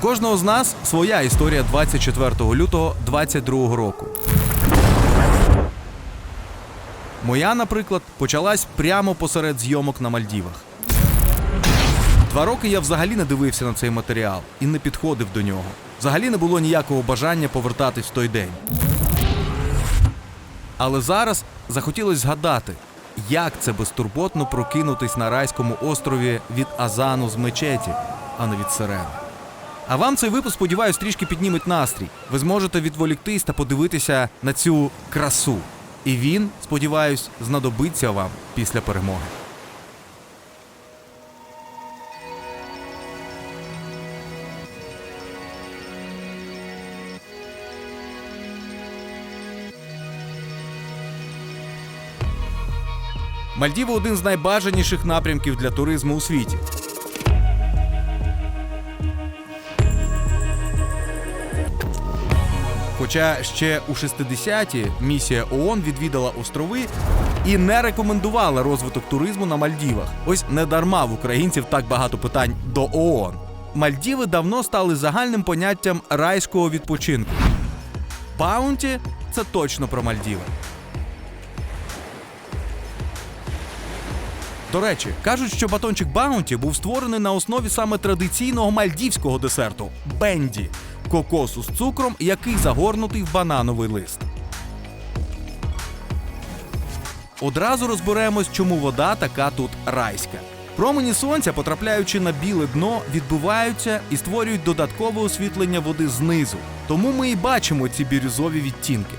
кожного з нас своя історія 24 лютого 22 року. Моя, наприклад, почалась прямо посеред зйомок на Мальдівах. Два роки я взагалі не дивився на цей матеріал і не підходив до нього. Взагалі не було ніякого бажання повертатись в той день. Але зараз захотілося згадати, як це безтурботно прокинутись на райському острові від азану з мечеті, а не від сирени. А вам цей випуск, сподіваюсь, трішки підніметь настрій. Ви зможете відволіктись та подивитися на цю красу. І він, сподіваюсь, знадобиться вам після перемоги. Мальдіви один з найбажаніших напрямків для туризму у світі. Хоча ще у 60-ті місія ООН відвідала острови і не рекомендувала розвиток туризму на Мальдівах. Ось не дарма в українців так багато питань до ООН. Мальдіви давно стали загальним поняттям райського відпочинку. Баунті це точно про Мальдіви. До речі, кажуть, що батончик Баунті був створений на основі саме традиційного мальдівського десерту бенді кокосу з цукром, який загорнутий в банановий лист. Одразу розберемось, чому вода така тут райська. Промені сонця, потрапляючи на біле дно, відбиваються і створюють додаткове освітлення води знизу. Тому ми і бачимо ці бірюзові відтінки.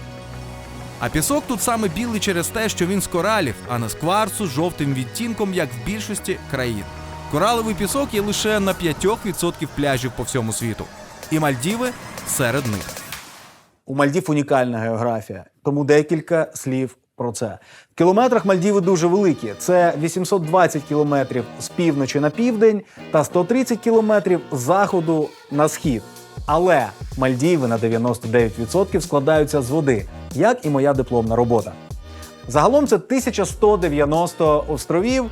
А пісок тут саме білий через те, що він з коралів, а не з кварцу з жовтим відтінком, як в більшості країн. Кораловий пісок є лише на 5% пляжів по всьому світу. І Мальдіви серед них. У Мальдів унікальна географія, тому декілька слів про це. В кілометрах Мальдіви дуже великі. Це 820 кілометрів з півночі на південь та 130 кілометрів з заходу на схід. Але Мальдіви на 99% складаються з води, як і моя дипломна робота. Загалом це 1190 островів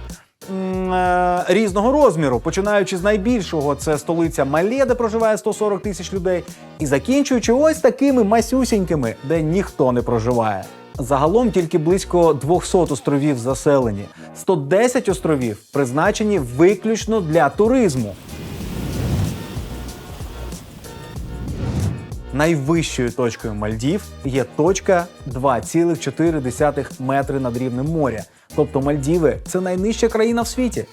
різного розміру, починаючи з найбільшого, це столиця Малє, де проживає 140 тисяч людей, і закінчуючи ось такими масюсінькими, де ніхто не проживає. Загалом тільки близько 200 островів заселені, 110 островів призначені виключно для туризму. Найвищою точкою Мальдів є точка 2,4 метри над рівнем моря. Тобто Мальдіви це найнижча країна в світі.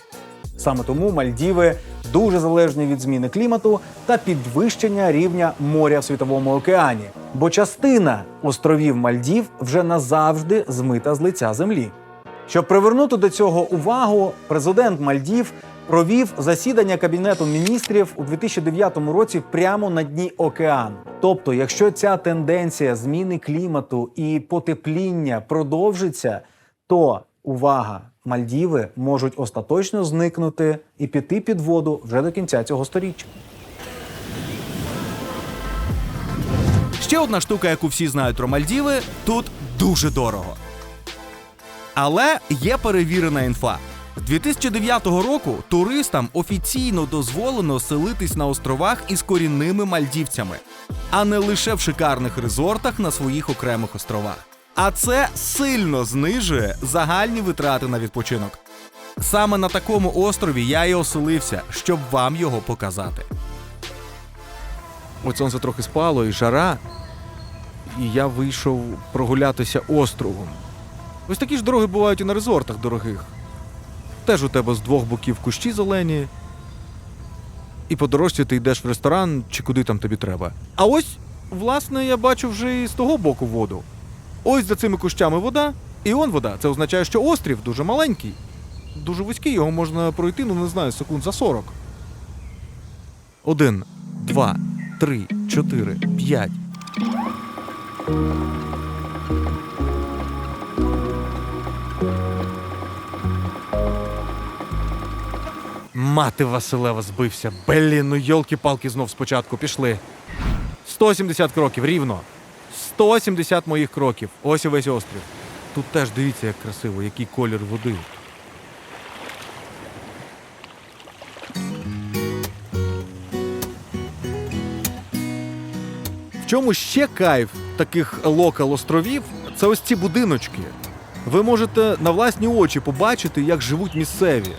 Саме тому Мальдіви дуже залежні від зміни клімату та підвищення рівня моря в світовому океані. Бо частина островів Мальдів вже назавжди змита з лиця землі. Щоб привернути до цього увагу, президент Мальдів провів засідання кабінету міністрів у 2009 році прямо на дні океану. Тобто, якщо ця тенденція зміни клімату і потепління продовжиться, то увага, Мальдіви можуть остаточно зникнути і піти під воду вже до кінця цього сторіччя. Ще одна штука, яку всі знають про Мальдіви, тут дуже дорого. Але є перевірена інфа. З 2009 року туристам офіційно дозволено селитись на островах із корінними мальдівцями, а не лише в шикарних резортах на своїх окремих островах. А це сильно знижує загальні витрати на відпочинок. Саме на такому острові я і оселився, щоб вам його показати. От сонце трохи спало і жара, і я вийшов прогулятися островом. Ось такі ж дороги бувають і на резортах дорогих. Теж у тебе з двох боків кущі зелені. І по дорожці ти йдеш в ресторан чи куди там тобі треба. А ось, власне, я бачу вже і з того боку воду. Ось за цими кущами вода, і он вода. Це означає, що острів дуже маленький, дуже вузький, його можна пройти, ну не знаю, секунд за 40. Один, два, три, чотири, п'ять. Мати Василева збився. Блін, ну йолки-палки знов спочатку пішли. 170 кроків, рівно. 170 моїх кроків. Ось і весь острів. Тут теж дивіться, як красиво, який колір води. В чому ще кайф таких локал островів? Це ось ці будиночки. Ви можете на власні очі побачити, як живуть місцеві,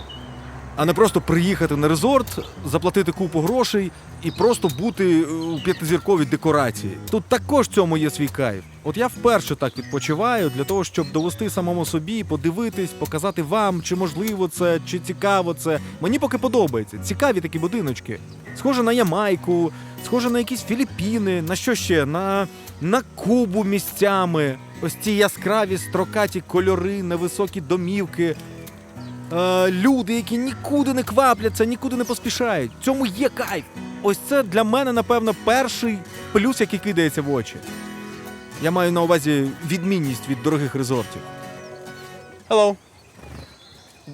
а не просто приїхати на резорт, заплатити купу грошей і просто бути е, у п'ятизірковій декорації. Тут також цьому є свій кайф. От я вперше так відпочиваю для того, щоб довести самому собі, подивитись, показати вам, чи можливо це, чи цікаво це. Мені поки подобається. Цікаві такі будиночки. Схоже на Ямайку, схоже на якісь Філіппіни, на що ще? На, на Кубу місцями. Ось ці яскраві строкаті кольори, невисокі домівки. Е, люди, які нікуди не квапляться, нікуди не поспішають. В цьому є кайф. Ось це для мене, напевно, перший плюс, який кидається в очі. Я маю на увазі відмінність від дорогих резортів. Hello.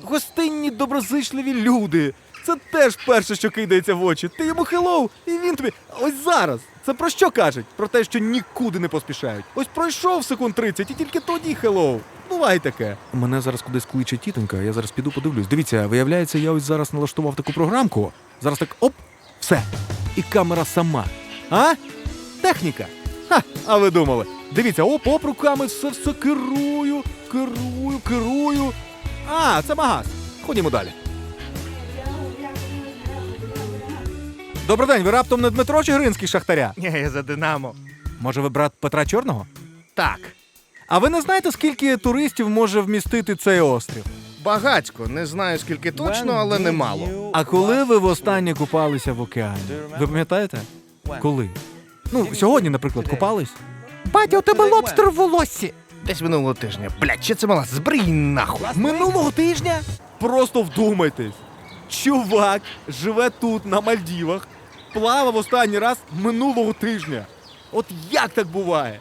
Гостинні, доброзичливі люди. Це теж перше, що кидається в очі. Ти йому хеллоу, і він тобі. Ось зараз. Це про що кажуть? Про те, що нікуди не поспішають. Ось пройшов секунд 30 і тільки тоді хеллоу. Буває таке. Мене зараз кудись кличе тітонька, я зараз піду подивлюсь. Дивіться, виявляється, я ось зараз налаштував таку програмку. Зараз так оп, все. І камера сама. А? Техніка. Ха, а ви думали? Дивіться, оп, оп, руками все все керую, керую, керую. А, це магаз. Ходімо далі. Добрий день, ви раптом не Дмитро Чигиринський шахтаря? Ні, я за Динамо. Може, ви брат Петра Чорного? Так. А ви не знаєте, скільки туристів може вмістити цей острів? Багацько. Не знаю скільки точно, але немало. А коли ви востаннє купалися в океані? Ви пам'ятаєте? Коли? Ну, сьогодні, наприклад, купались? Батя, у тебе лобстер в волоссі. Десь минулого тижня. Блядь, що це мала? Збрий нахуй. Минулого тижня? Просто вдумайтесь. Чувак живе тут, на Мальдівах, плавав останній раз минулого тижня. От як так буває?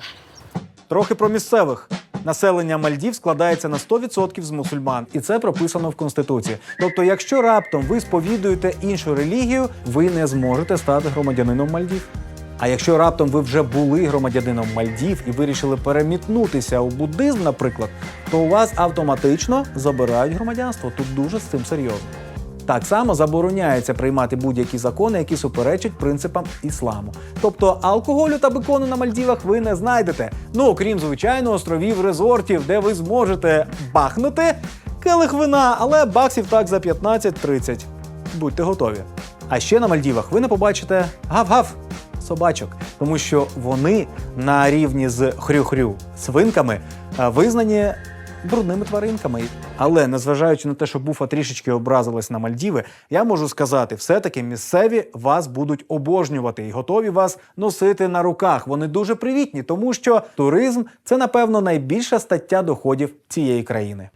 Трохи про місцевих. Населення Мальдів складається на 100% з мусульман, і це прописано в конституції. Тобто, якщо раптом ви сповідуєте іншу релігію, ви не зможете стати громадянином Мальдів. А якщо раптом ви вже були громадянином Мальдів і вирішили перемітнутися у буддизм, наприклад, то у вас автоматично забирають громадянство. Тут дуже з цим серйозно. Так само забороняється приймати будь-які закони, які суперечать принципам ісламу. Тобто алкоголю та бекону на Мальдівах ви не знайдете. Ну окрім звичайно островів резортів, де ви зможете бахнути келих вина, але баксів так за 15-30. Будьте готові. А ще на Мальдівах ви не побачите гав-гав собачок, тому що вони на рівні з хрю-хрю свинками визнані брудними тваринками. Але незважаючи на те, що буфа трішечки образилась на Мальдіви, я можу сказати, все-таки місцеві вас будуть обожнювати і готові вас носити на руках. Вони дуже привітні, тому що туризм це, напевно, найбільша стаття доходів цієї країни.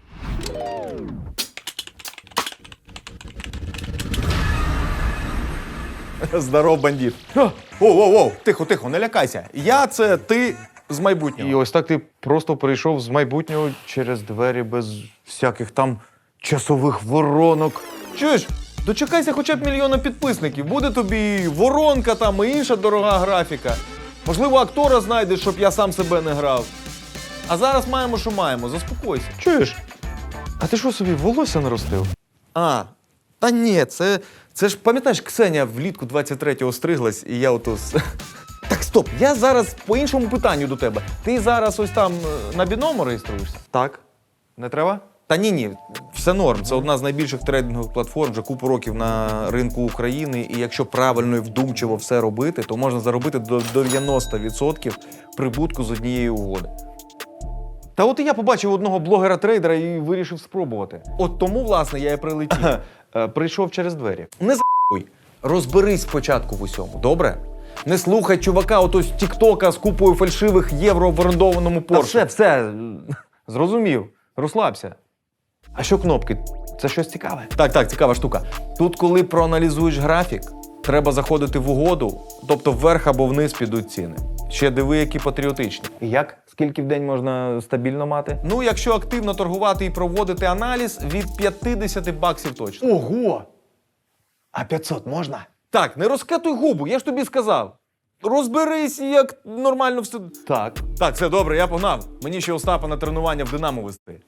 Здоров, бандит. Воу, воу, воу, тихо, тихо, не лякайся. Я це ти з майбутнього. І ось так ти просто прийшов з майбутнього через двері без всяких там часових воронок. Чуєш? Дочекайся хоча б мільйона підписників. Буде тобі воронка там і інша дорога графіка. Можливо, актора знайдеш, щоб я сам себе не грав. А зараз маємо, що маємо. Заспокойся. Чуєш? А ти що собі волосся наростив? А, та ні, це, це ж пам'ятаєш, Ксенія влітку 23-го стриглась, і я ото. з- стоп, я зараз по іншому питанню до тебе. Ти зараз ось там е, на біному реєструєшся? Так. Не треба? Та ні, ні, все норм. Це одна з найбільших трейдингових платформ вже купу років на ринку України. І якщо правильно і вдумчиво все робити, то можна заробити до 90% прибутку з однієї угоди. Та от і я побачив одного блогера-трейдера і вирішив спробувати. От тому, власне, я і прилетів. Е, Прийшов через двері. Не за**уй. Розберись спочатку в усьому, добре? Не слухай чувака ото з Тіктока з купою фальшивих євро в орендованому Та Порше. все, все, зрозумів. Розслабся. А що кнопки? Це щось цікаве? Так, так, цікава штука. Тут, коли проаналізуєш графік, треба заходити в угоду, тобто вверх або вниз підуть ціни. Ще диви, які патріотичні. І як? Скільки в день можна стабільно мати? Ну, якщо активно торгувати і проводити аналіз, від 50 баксів точно. Ого! А 500 можна? Так, не розкатуй губу, я ж тобі сказав. Розберись, як нормально все. Так. Так, все добре, я погнав. Мені ще Остапа на тренування в Динамо вести.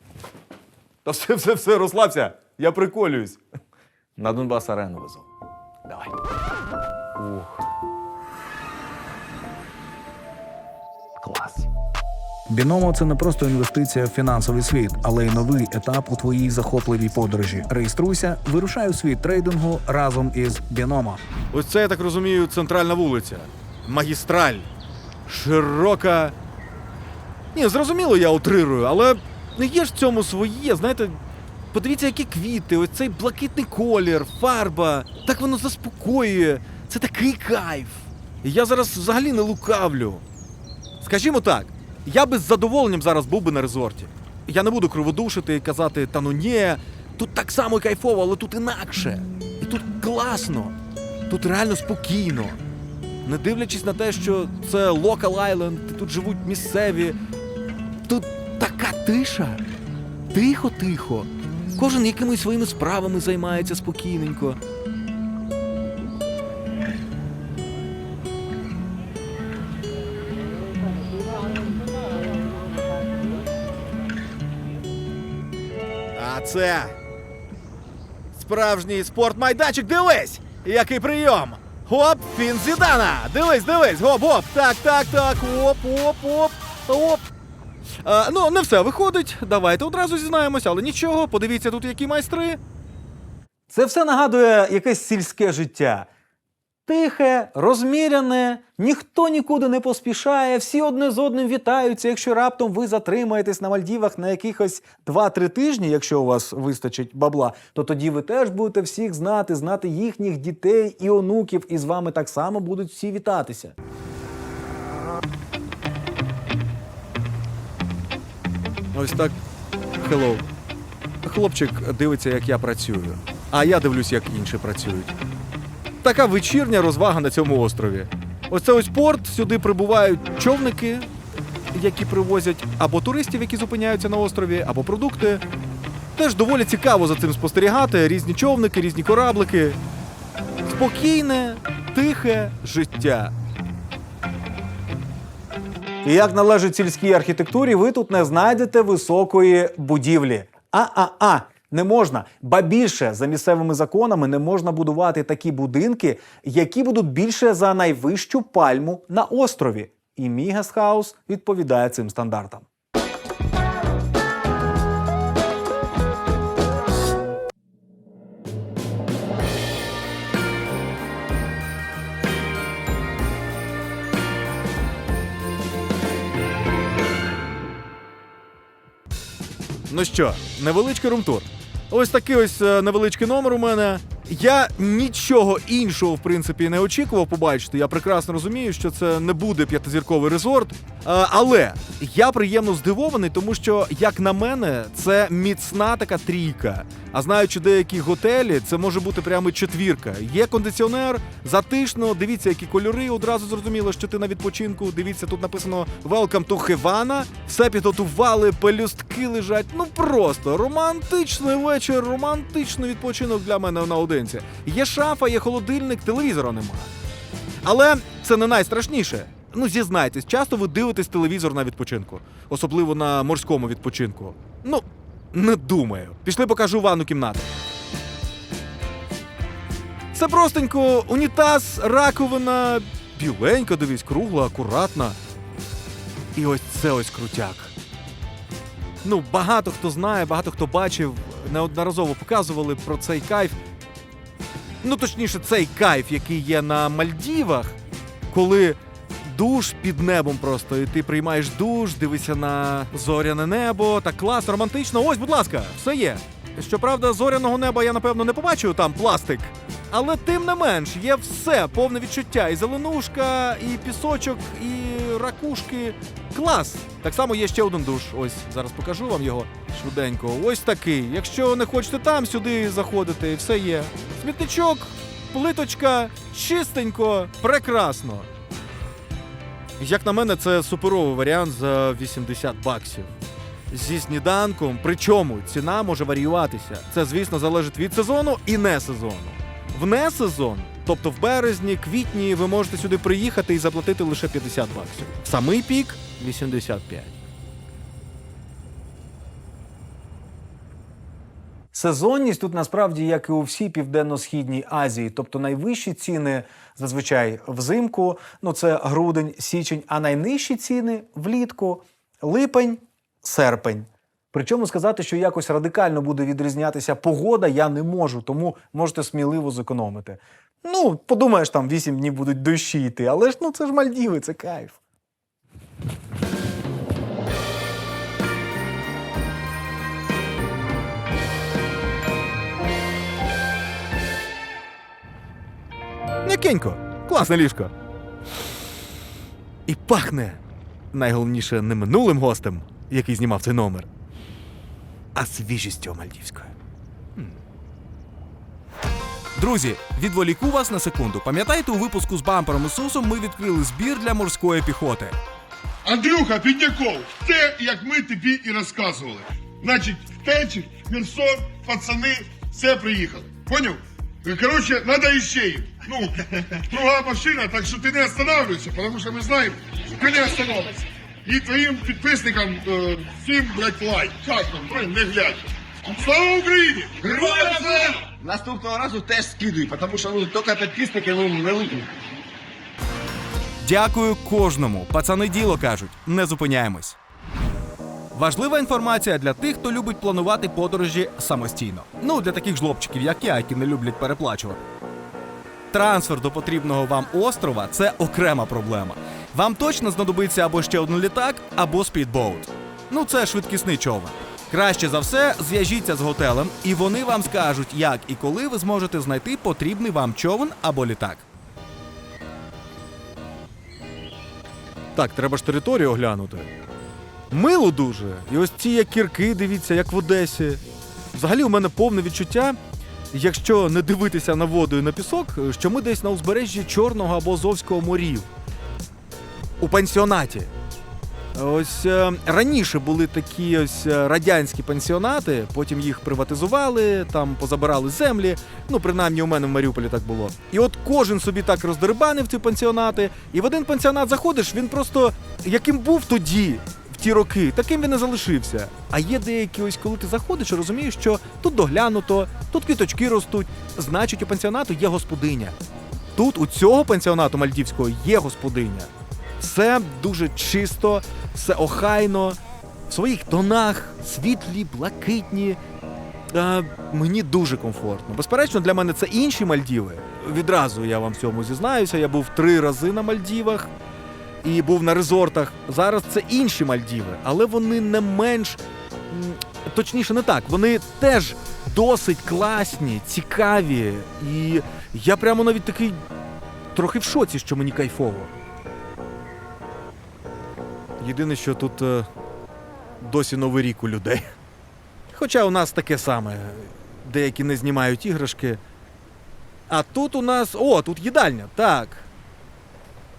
Та все, все, все, розслабся. Я приколююсь. На Донбас арену везу. Давай. Клас. Біномо це не просто інвестиція в фінансовий світ, але й новий етап у твоїй захопливій подорожі. Реєструйся, вирушай у світ трейдингу разом із Біномо. Ось це, я так розумію, центральна вулиця. Магістраль. Широка. Ні, зрозуміло, я утрирую, але не є ж в цьому своє, знаєте. Подивіться, які квіти, ось цей блакитний колір, фарба. Так воно заспокоює. Це такий кайф. І я зараз взагалі не лукавлю. Скажімо так, я би з задоволенням зараз був би на резорті. Я не буду криводушити і казати, та ну ні, тут так само кайфово, але тут інакше. І тут класно. Тут реально спокійно. Не дивлячись на те, що це Local Island, тут живуть місцеві. Тут така тиша. Тихо-тихо. Кожен якимись своїми справами займається спокійненько. Це справжній спортмайданчик. Дивись! Який прийом! Хоп, фін Зідана! Дивись, дивись! Гоп, гоп! Так, так, так! Оп, оп, оп, оп! А, ну, не все виходить. Давайте одразу зізнаємося, але нічого, подивіться тут, які майстри. Це все нагадує якесь сільське життя. Тихе, розміряне, ніхто нікуди не поспішає, всі одне з одним вітаються. Якщо раптом ви затримаєтесь на Мальдівах на якихось 2-3 тижні, якщо у вас вистачить бабла, то тоді ви теж будете всіх знати, знати їхніх дітей і онуків, і з вами так само будуть всі вітатися. Ось так. Хеллоу. Хлопчик дивиться, як я працюю. А я дивлюсь, як інші працюють. Така вечірня розвага на цьому острові. Ось це ось порт, сюди прибувають човники, які привозять або туристів, які зупиняються на острові, або продукти. Теж доволі цікаво за цим спостерігати. Різні човники, різні кораблики. Спокійне, тихе життя. І як належить сільській архітектурі, ви тут не знайдете високої будівлі. А-а-а, не можна. Ба більше за місцевими законами не можна будувати такі будинки, які будуть більше за найвищу пальму на острові. І мій гестхаус відповідає цим стандартам. Ну що, невеличкий румтур. Ось такий ось е, невеличкий номер у мене. Я нічого іншого, в принципі, не очікував побачити. Я прекрасно розумію, що це не буде п'ятизірковий резорт. Е, але я приємно здивований, тому що, як на мене, це міцна така трійка. А знаючи деякі готелі, це може бути прямо четвірка. Є кондиціонер, затишно, дивіться, які кольори. Одразу зрозуміло, що ти на відпочинку. Дивіться, тут написано Welcome to Havana. Все підготували, пелюстки лежать. Ну просто романтичний вечір, романтичний відпочинок для мене наодинці. Є шафа, є холодильник, телевізора нема. Але це не найстрашніше. Ну, зізнайтесь, часто ви дивитесь телевізор на відпочинку, особливо на морському відпочинку. Ну, не думаю. Пішли покажу ванну кімнату. Це простенько, унітаз, раковина, біленька, дивись, кругла, акуратна. І ось це ось крутяк. Ну, багато хто знає, багато хто бачив, неодноразово показували про цей кайф. Ну, точніше, цей кайф, який є на Мальдівах, коли душ під небом просто, і ти приймаєш душ, дивишся на зоряне небо, так класно, романтично. Ось, будь ласка, все є. Щоправда, зоряного неба я напевно не побачу там пластик. Але тим не менш, є все, повне відчуття. І зеленушка, і пісочок, і ракушки. Клас! Так само є ще один душ. Ось зараз покажу вам його швиденько. Ось такий. Якщо не хочете там сюди заходити, все є. Смітничок, плиточка, чистенько, прекрасно. Як на мене, це суперовий варіант за 80 баксів. Зі сніданком, причому ціна може варіюватися. Це, звісно, залежить від сезону і не сезону. В не сезон, тобто в березні, квітні, ви можете сюди приїхати і заплатити лише 50 баксів. Самий пік 85. Сезонність тут насправді як і у всій південно-східній Азії, тобто найвищі ціни зазвичай взимку, ну це грудень, січень, а найнижчі ціни влітку, липень, серпень. Причому сказати, що якось радикально буде відрізнятися погода, я не можу, тому можете сміливо зекономити. Ну, подумаєш, там 8 днів будуть дощі йти, але ж ну це ж Мальдіви, це кайф. М'якенько, класне ліжко. І пахне. Найголовніше не минулим гостем, який знімав цей номер, а свіжістю мальдівською. Друзі, відволіку вас на секунду. Пам'ятаєте, у випуску з бампером Ісусом ми відкрили збір для морської піхоти. Андрюха Підняков, те, як ми тобі і розказували. Значить, Течик, Херсон, пацани, все приїхали. Поняв? Короче, надо іще. Ну, друга машина, так що ти не останавливайся, тому що ми знаємо, ти не остановишся. І твоїм підписникам е, всім, блядь, лайк. Как там, блин, не глядь. Слава Україні! Героям слава! Наступного разу теж скидуй, тому що ну, тільки підписники ну, великі. Дякую кожному. Пацани діло кажуть, не зупиняємось. Важлива інформація для тих, хто любить планувати подорожі самостійно. Ну, для таких жлобчиків, як я, які не люблять переплачувати. Трансфер до потрібного вам острова це окрема проблема. Вам точно знадобиться або ще один літак, або спідбоут. Ну, це швидкісний човен. Краще за все, зв'яжіться з готелем, і вони вам скажуть, як і коли ви зможете знайти потрібний вам човен або літак. Так, треба ж територію оглянути. Мило дуже. І ось ці як кірки, дивіться, як в Одесі. Взагалі, у мене повне відчуття, якщо не дивитися на воду і на пісок, що ми десь на узбережжі Чорного або Азовського морів. У пансіонаті. Ось е, раніше були такі ось е, радянські пансіонати, потім їх приватизували, там позабирали землі. Ну, принаймні у мене в Маріуполі так було. І от кожен собі так роздербанив ці пансіонати. І в один пансіонат заходиш, він просто яким був тоді, ті роки, таким він і залишився. А є деякі, ось коли ти заходиш розумієш, що тут доглянуто, тут квіточки ростуть, значить, у пансіонату є господиня. Тут у цього пансіонату мальдівського є господиня. Все дуже чисто, все охайно, в своїх тонах, світлі, блакитні. Е, мені дуже комфортно. Безперечно, для мене це інші Мальдіви. Відразу я вам в цьому зізнаюся. Я був три рази на Мальдівах і був на резортах. Зараз це інші Мальдіви, але вони не менш. Точніше, не так. Вони теж досить класні, цікаві. І я прямо навіть такий трохи в шоці, що мені кайфово. Єдине, що тут е, досі новий рік у людей. Хоча у нас таке саме. Деякі не знімають іграшки. А тут у нас. О, тут їдальня, так.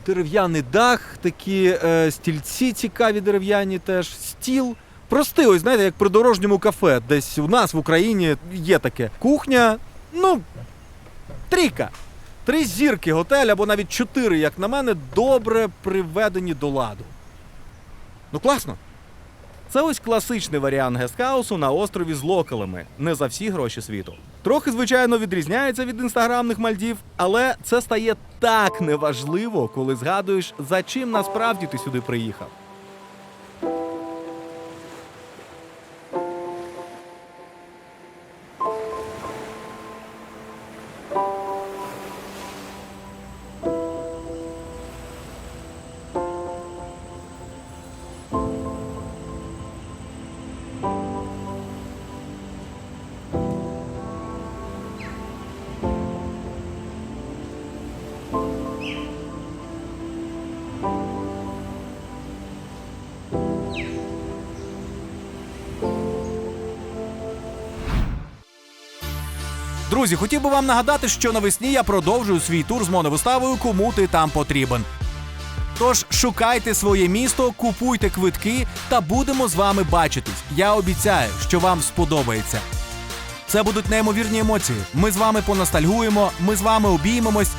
Дерев'яний дах, такі е, стільці цікаві дерев'яні теж, стіл. Простий, ось знаєте, як при дорожньому кафе. Десь у нас в Україні є таке. Кухня, ну, трійка. Три зірки готель або навіть чотири, як на мене, добре приведені до ладу. Ну класно. Це ось класичний варіант гестхаусу на острові з локалами, не за всі гроші світу. Трохи, звичайно, відрізняється від інстаграмних Мальдів, але це стає так неважливо, коли згадуєш, за чим насправді ти сюди приїхав. Друзі, хотів би вам нагадати, що навесні я продовжую свій тур з моновиставою Кому ти там потрібен. Тож шукайте своє місто, купуйте квитки та будемо з вами бачитись. Я обіцяю, що вам сподобається. Це будуть неймовірні емоції. Ми з вами поностальгуємо, ми з вами обіймемось.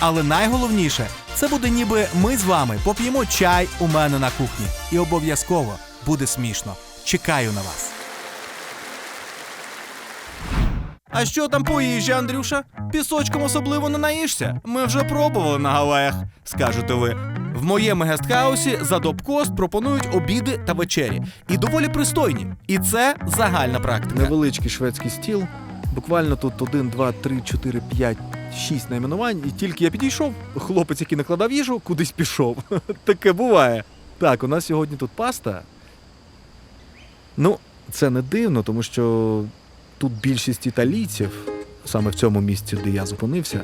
Але найголовніше, це буде ніби ми з вами поп'ємо чай у мене на кухні. І обов'язково буде смішно. Чекаю на вас. А що там по Андрюша? Пісочком особливо не наїшся. Ми вже пробували на Гаваях, скажете ви. В моєму гестхаусі за допкост пропонують обіди та вечері. І доволі пристойні. І це загальна практика. Невеличкий шведський стіл. Буквально тут 1, 2, 3, 4, 5, 6 найменувань. І тільки я підійшов, хлопець, який накладав їжу, кудись пішов. Таке буває. Так, у нас сьогодні тут паста. Ну, це не дивно, тому що тут більшість італійців, саме в цьому місці, де я зупинився.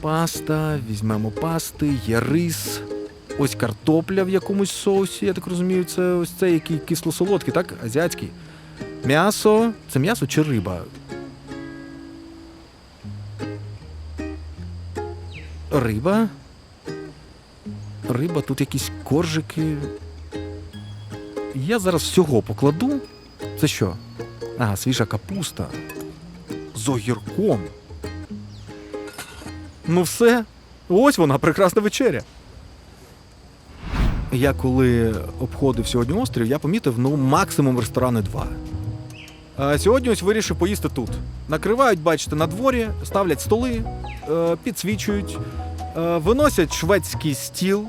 Паста, візьмемо пасти, є рис. Ось картопля в якомусь соусі, я так розумію, це ось цей який кисло-солодкий, так? Азіатський. М'ясо. Це м'ясо чи риба? Риба. Риба, тут якісь коржики. Я зараз всього покладу. Це що? Ага, свіжа капуста. З огірком. Ну все. Ось вона, прекрасна вечеря. Я коли обходив сьогодні острів, я помітив ну максимум ресторани два. А сьогодні ось вирішив поїсти тут. Накривають, бачите, на дворі, ставлять столи, е, підсвічують, е, виносять шведський стіл.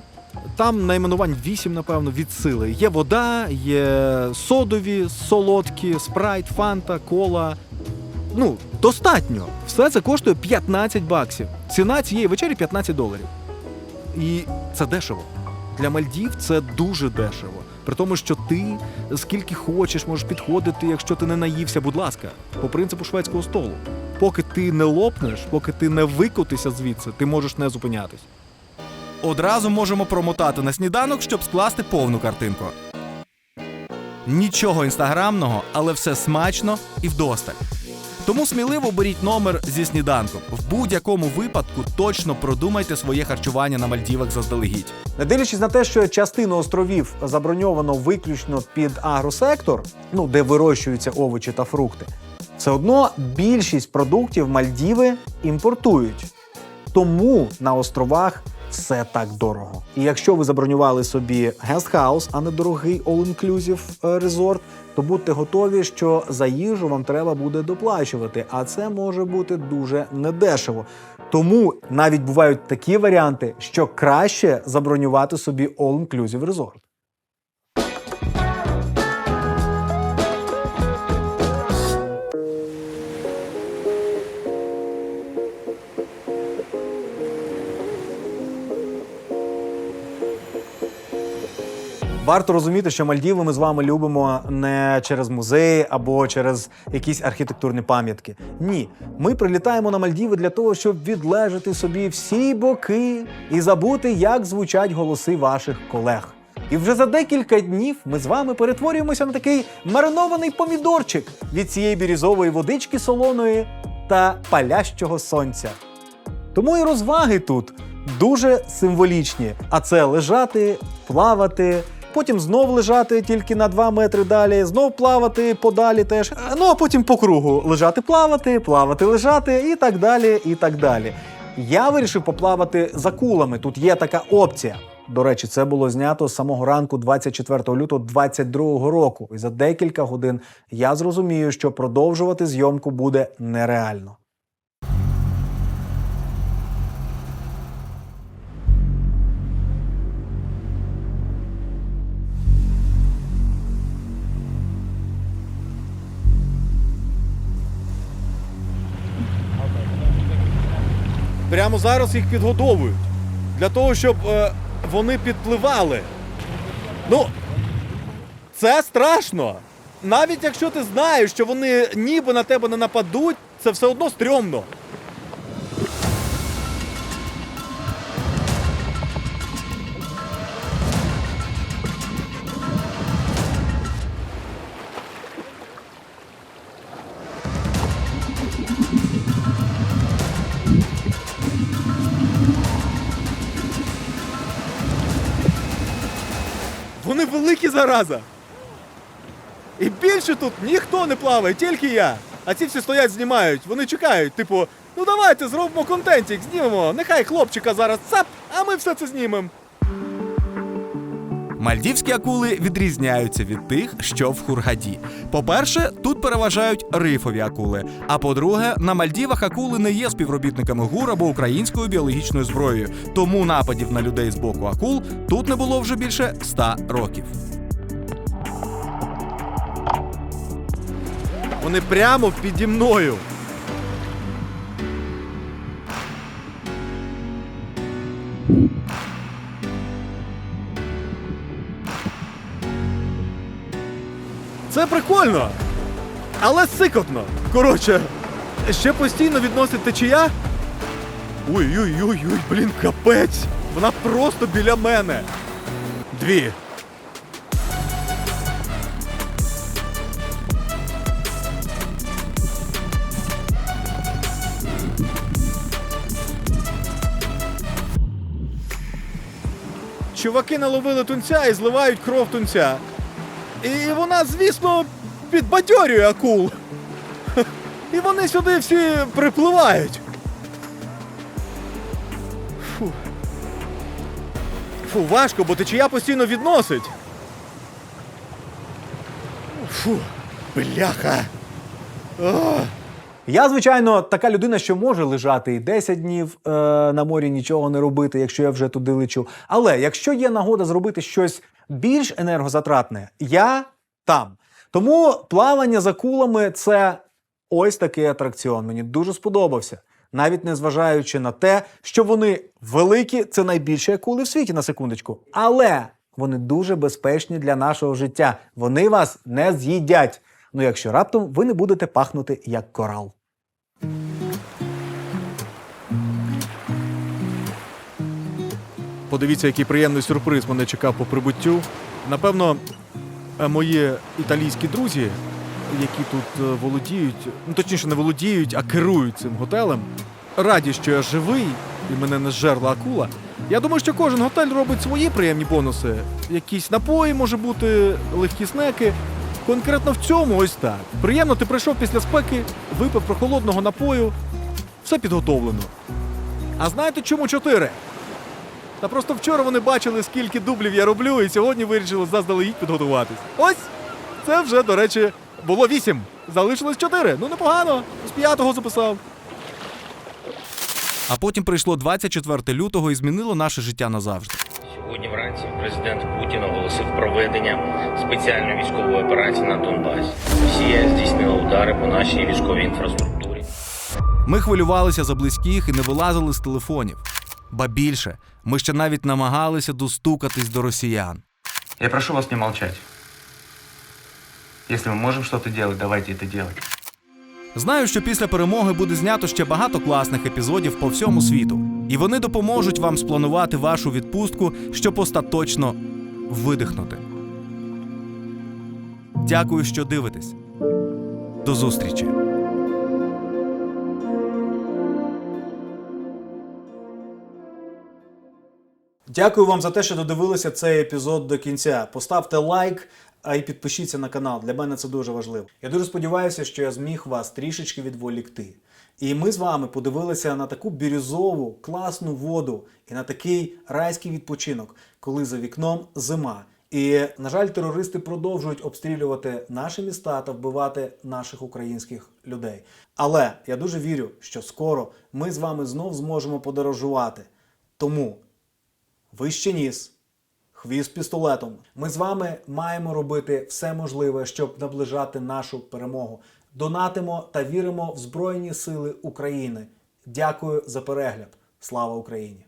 Там найменувань 8, напевно, від сили. Є вода, є содові, солодкі, спрайт, фанта, кола. Ну, достатньо. Все це коштує 15 баксів. Ціна цієї вечері 15 доларів. І це дешево. Для Мальдів це дуже дешево. При тому, що ти скільки хочеш, можеш підходити, якщо ти не наївся, будь ласка, по принципу шведського столу. Поки ти не лопнеш, поки ти не викотися звідси, ти можеш не зупинятись. Одразу можемо промотати на сніданок, щоб скласти повну картинку. Нічого інстаграмного, але все смачно і вдосталь. Тому сміливо беріть номер зі сніданком. В будь-якому випадку точно продумайте своє харчування на Мальдівах заздалегідь. Не дивлячись на те, що частину островів заброньовано виключно під агросектор, ну де вирощуються овочі та фрукти, все одно більшість продуктів Мальдіви імпортують. Тому на островах все так дорого. І якщо ви забронювали собі гестхаус, а не дорогий all-inclusive е, резорт, то будьте готові, що за їжу вам треба буде доплачувати, а це може бути дуже недешево. Тому навіть бувають такі варіанти, що краще забронювати собі all-inclusive резорт. Варто розуміти, що Мальдіви ми з вами любимо не через музеї або через якісь архітектурні пам'ятки. Ні, ми прилітаємо на Мальдіви для того, щоб відлежати собі всі боки і забути, як звучать голоси ваших колег. І вже за декілька днів ми з вами перетворюємося на такий маринований помідорчик від цієї бірізової водички солоної та палящого сонця. Тому і розваги тут дуже символічні. А це лежати, плавати, потім знов лежати тільки на 2 метри далі, знов плавати подалі теж. Ну а потім по кругу лежати, плавати, плавати, лежати і так далі. І так далі. Я вирішив поплавати за кулами. Тут є така опція. До речі, це було знято з самого ранку 24 лютого 2022 року. І за декілька годин я зрозумію, що продовжувати зйомку буде нереально. Прямо зараз їх підгодовують. Для того, щоб е, вони підпливали. Ну, це страшно. Навіть якщо ти знаєш, що вони ніби на тебе не нападуть, це все одно стрьомно. Великі зараза. І більше тут ніхто не плаває, тільки я. А ці всі стоять, знімають. Вони чекають, типу, ну давайте зробимо контентик, знімемо. Нехай хлопчика зараз цап, а ми все це знімемо. Мальдівські акули відрізняються від тих, що в Хургаді. По-перше, тут переважають рифові акули. А по-друге, на Мальдівах акули не є співробітниками ГУР або українською біологічною зброєю. Тому нападів на людей з боку акул тут не було вже більше 100 років. Вони прямо піді мною. Це прикольно. Але сикотно. Коротше, ще постійно відносить течія. Ой-ой-ой, блін, капець. Вона просто біля мене. Дві. Чуваки наловили тунця і зливають кров тунця. І вона, звісно, підбадьорює акул. І вони сюди всі припливають. Фу. Фу, важко, бо течія постійно відносить. Фу, бляха. Ох. Я, звичайно, така людина, що може лежати і 10 днів е, на морі, нічого не робити, якщо я вже туди лечу. Але якщо є нагода зробити щось більш енергозатратне, я там. Тому плавання за кулами це ось такий атракціон. Мені дуже сподобався. Навіть не зважаючи на те, що вони великі, це найбільші акули в світі на секундочку. Але вони дуже безпечні для нашого життя. Вони вас не з'їдять. Ну якщо раптом ви не будете пахнути як корал. Подивіться, який приємний сюрприз мене чекав по прибуттю. Напевно, е, мої італійські друзі, які тут е, володіють, ну точніше, не володіють, а керують цим готелем, раді, що я живий і мене не зжерла акула. Я думаю, що кожен готель робить свої приємні бонуси. Якісь напої, може бути, легкі снеки. Конкретно в цьому ось так. Приємно, ти прийшов після спеки, випив прохолодного напою, все підготовлено. А знаєте, чому чотири? Та просто вчора вони бачили, скільки дублів я роблю, і сьогодні вирішили заздалегідь підготуватись. Ось! Це вже, до речі, було вісім. Залишилось чотири. Ну непогано. З п'ятого записав. А потім прийшло 24 лютого і змінило наше життя назавжди. Сьогодні вранці президент Путін оголосив проведення спеціальної військової операції на Донбасі. Росія здійснила удари по нашій військовій інфраструктурі. Ми хвилювалися за близьких і не вилазили з телефонів. Ба більше, ми ще навіть намагалися достукатись до росіян. Я прошу вас не молчать. Если мы можем что-то делать, давайте это делать. Знаю, що після перемоги буде знято ще багато класних епізодів по всьому світу, і вони допоможуть вам спланувати вашу відпустку, щоб остаточно видихнути. Дякую, що дивитесь. До зустрічі! Дякую вам за те, що додивилися цей епізод до кінця. Поставте лайк, а й підпишіться на канал. Для мене це дуже важливо. Я дуже сподіваюся, що я зміг вас трішечки відволікти. І ми з вами подивилися на таку бірюзову, класну воду і на такий райський відпочинок, коли за вікном зима. І, на жаль, терористи продовжують обстрілювати наші міста та вбивати наших українських людей. Але я дуже вірю, що скоро ми з вами знов зможемо подорожувати. Тому вище ніс, хвіст пістолетом. Ми з вами маємо робити все можливе, щоб наближати нашу перемогу. Донатимо та віримо в Збройні Сили України. Дякую за перегляд. Слава Україні!